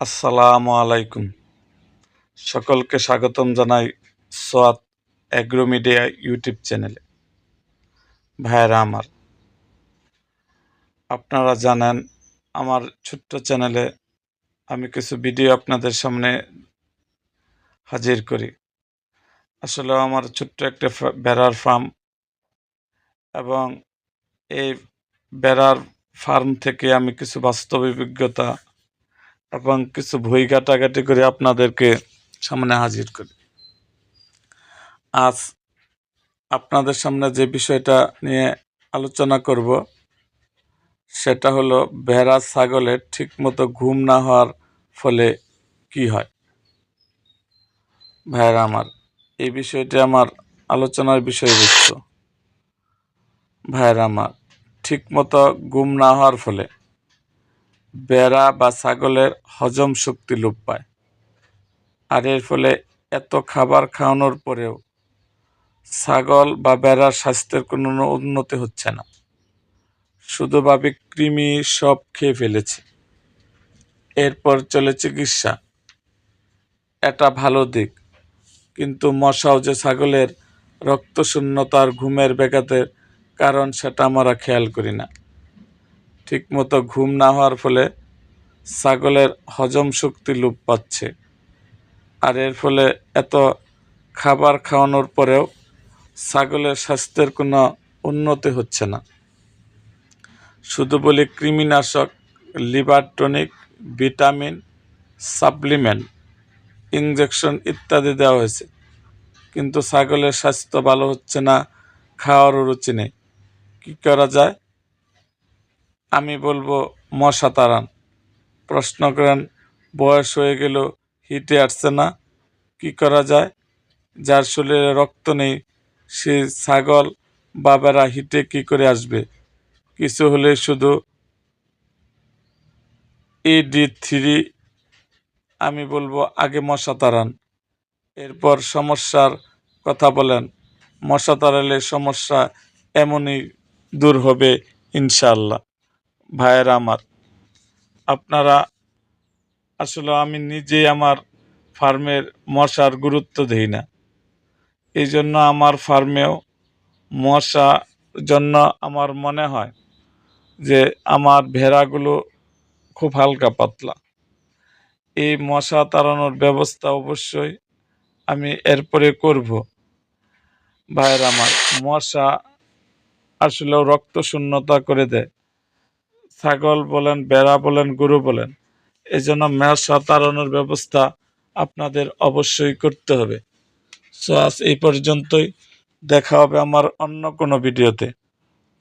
আসসালামু আলাইকুম। সকলকে স্বাগতম জানাই সোয়াত অ্যাগ্রো মিডিয়া ইউটিউব চ্যানেলে। ভাইয়েরা আমার, আপনারা জানেন আমার ছোট্ট চ্যানেলে আমি কিছু ভিডিও আপনাদের সামনে হাজির করি। আসলে আমার ছোট্ট একটা বেড়ার ফার্ম এবং এই বেড়ার ফার্ম থেকে আমি কিছু বাস্তব অভিজ্ঞতা এবং কিছু বই ঘাটাঘাটি করে আপনাদেরকে সামনে হাজির করি। আজ আপনাদের সামনে যে বিষয়টা নিয়ে আলোচনা করব, সেটা হলো ভেড়া ছাগলের ঠিকমতো ঘুম না হওয়ার ফলে কি হয়? ভাইয়েরা আমার, এই বিষয়টি আমার আলোচনার বিষয়বস্তু। ভাইয়েরা আমার, ঠিকমতো ঘুম না হওয়ার ফলে বেড়া বা ছাগলের হজম শক্তি লোপ পায়। আর এর ফলে এত খাবার খাওয়ানোর পরেও ছাগল বা বেড়ার স্বাস্থ্যের কোনো উন্নতি হচ্ছে না। শুধু ভাবে কৃমি সব খেয়ে ফেলেছে। এরপর চলে চিকিৎসা। এটা ভালো দিক, কিন্তু মশাও যে ছাগলের রক্তশূন্যতার ঘুমের ব্যাঘাতের কারণ সেটা আমরা খেয়াল করি না। ঠিকমতো ঘুম না হওয়ার ফলে ছাগলের হজম শক্তি লোপ পাচ্ছে। আর এর ফলে এত খাবার খাওয়ানোর পরেও ছাগলের স্বাস্থ্যের কোনো উন্নতি হচ্ছে না। শুধু বলি কৃমিনাশক liver tonic vitamin, supplement injection ইত্যাদি দেওয়া হয়েছে। কিন্তু ছাগলের স্বাস্থ্য ভালো হচ্ছে না, খাওয়ারও রুচি নেই। কী করা যায়? আমি বলব, মশা তাড়ান। প্রশ্ন করেন, বয়স হয়ে গেল হিটে আসছে না? কি করা যায়? যার শরীরে রক্ত নেই, সে ছাগল বা বেড়া হিটে কি করে আসবে? কিছু হলে শুধু ইডি থ্রি। আমি বলব, আগে মশা তাড়ান। এরপর সমস্যার কথা বলেন। মশা তাড়ালে সমস্যা এমনই দূর হবে ইনশাল্লাহ ভাইয়েরা আমার, আপনারা আসলে আমি নিজেই আমার ফার্মের মশার গুরুত্ব দিই না। এই জন্য আমার ফার্মেও মশা জন্য আমার মনে হয় যে আমার ভেড়াগুলো খুব হালকা পাতলা। এই মশা তাড়ানোর ব্যবস্থা অবশ্যই আমি এরপরে করব। ভাইয়ের আমার, মশা আসলেও রক্ত শূন্যতা করে দেয়। ছাগল বলেন, বেড়া বলেন, গরু বলেন এই জন্য মশা তাড়ানোর ব্যবস্থা আপনাদের অবশ্যই করতে হবে। সো আজ এই পর্যন্তই। দেখা হবে আমার অন্য কোনো ভিডিওতে।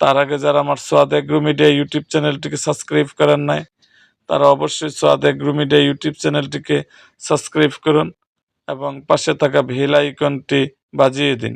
তার আগে যারা আমার সোয়াদ এগ্রো মিডিয়া ইউটিউব চ্যানেলটিকে সাবস্ক্রাইব করেন নাই, তারা অবশ্যই সোয়াদ এগ্রো মিডিয়া ইউটিউব চ্যানেলটিকে সাবস্ক্রাইব করুন এবং পাশে থাকা বেল আইকনটি বাজিয়ে দিন।